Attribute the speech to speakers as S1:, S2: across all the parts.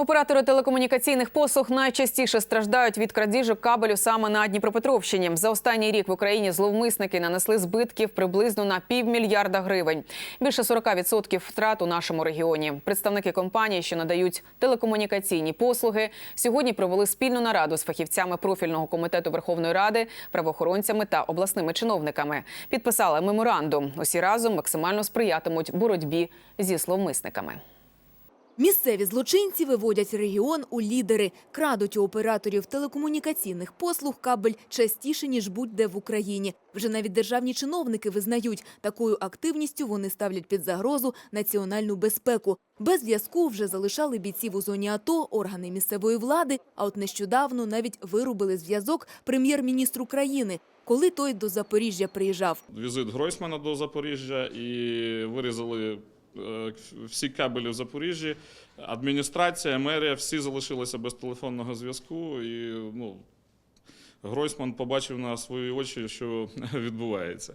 S1: Оператори телекомунікаційних послуг найчастіше страждають від крадіжок кабелю саме на Дніпропетровщині. За останній рік в Україні зловмисники нанесли збитків приблизно на півмільярда гривень. Більше 40% втрат у нашому регіоні. Представники компаній, що надають телекомунікаційні послуги, сьогодні провели спільну нараду з фахівцями профільного комітету Верховної Ради, правоохоронцями та обласними чиновниками. Підписали меморандум. Усі разом максимально сприятимуть боротьбі зі зловмисниками.
S2: Місцеві злочинці виводять регіон у лідери, крадуть у операторів телекомунікаційних послуг кабель частіше ніж будь-де в Україні. Вже навіть державні чиновники визнають, такою активністю вони ставлять під загрозу національну безпеку. Без зв'язку вже залишали бійців у зоні АТО, органи місцевої влади. А от нещодавно навіть вирубили зв'язок прем'єр-міністру країни, коли той до Запоріжжя приїжджав.
S3: візит Гройсмана до Запоріжжя і вирізали всі кабелі в Запоріжжі. Адміністрація, мерія, всі залишилися без телефонного зв'язку. І ну, Гройсман побачив на свої очі, що відбувається.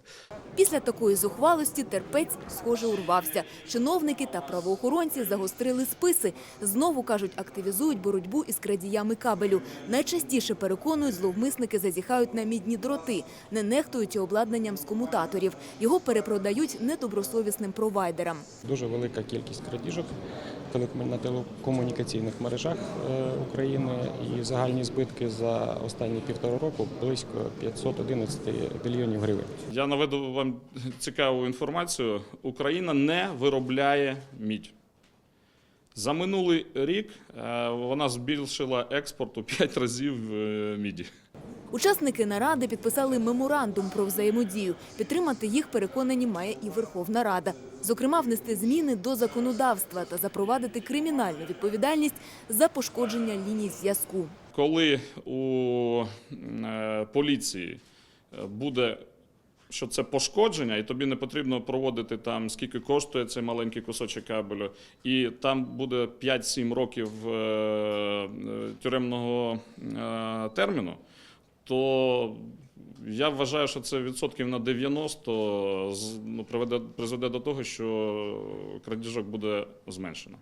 S2: Після такої зухвалості терпець, схоже, урвався. Чиновники та правоохоронці загострили списи. Знову, кажуть, активізують боротьбу із крадіями кабелю. Найчастіше, переконують, зловмисники зазіхають на мідні дроти, не нехтують і обладнанням з комутаторів. Його перепродають недобросовісним провайдерам.
S4: Дуже велика кількість крадіжок на телекомунікаційних мережах е, України і загальні збитки за останні півтора року близько 511 мільйонів гривень.
S3: Я наведу вам цікаву інформацію. Україна не виробляє мідь. За минулий рік е, вона збільшила експорт у 5 разів е, міді.
S2: Учасники наради підписали меморандум про взаємодію. Підтримати їх, переконані, має і Верховна Рада. Зокрема, внести зміни до законодавства та запровадити кримінальну відповідальність за пошкодження ліній зв'язку.
S3: Коли у е, поліції е, буде, що це пошкодження, і тобі не потрібно проводити там, скільки коштує цей маленький кусочок кабелю, і там буде 5-7 років е, тюремного терміну, то я вважаю, що це відсотків на 90 з- ну, приведе, призведе до того, що крадіжок буде зменшено.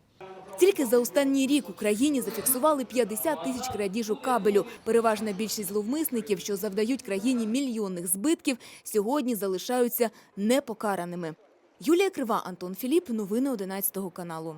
S2: Тільки за останній рік Україні зафіксували 50 тисяч крадіжок кабелю. Переважна більшість зловмисників, що завдають країні мільйонних збитків, сьогодні залишаються непокараними. Юлія Крива, Антон Філіп. Новини 11 каналу.